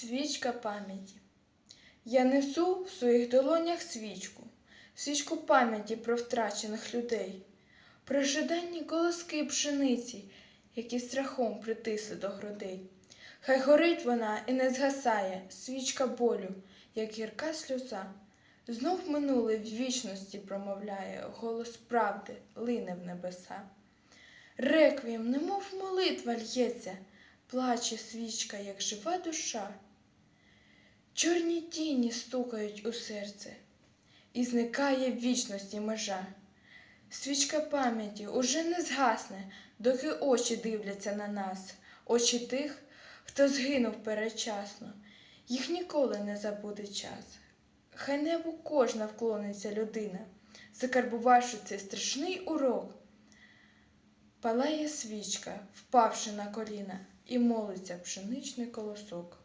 Свічка пам'яті. Я несу в своїх долонях свічку, свічку пам'яті про втрачених людей, про жаданні колоски пшениці, які страхом притисли до грудей. Хай горить вона і не згасає, свічка болю, як гірка сльоза. Знов минуле в вічності промовляє, голос правди лине в небеса. Реквієм, немов молитва л'ється, плаче свічка, як жива душа. Чорні тіні стукають у серце, і зникає в вічності межа. Свічка пам'яті уже не згасне, доки очі дивляться на нас, очі тих, хто згинув передчасно, їх ніколи не забуде час. Хай небу кожна вклониться людина, закарбувавши цей страшний урок. Палає свічка, впавши на коліна, і молиться пшеничний колосок.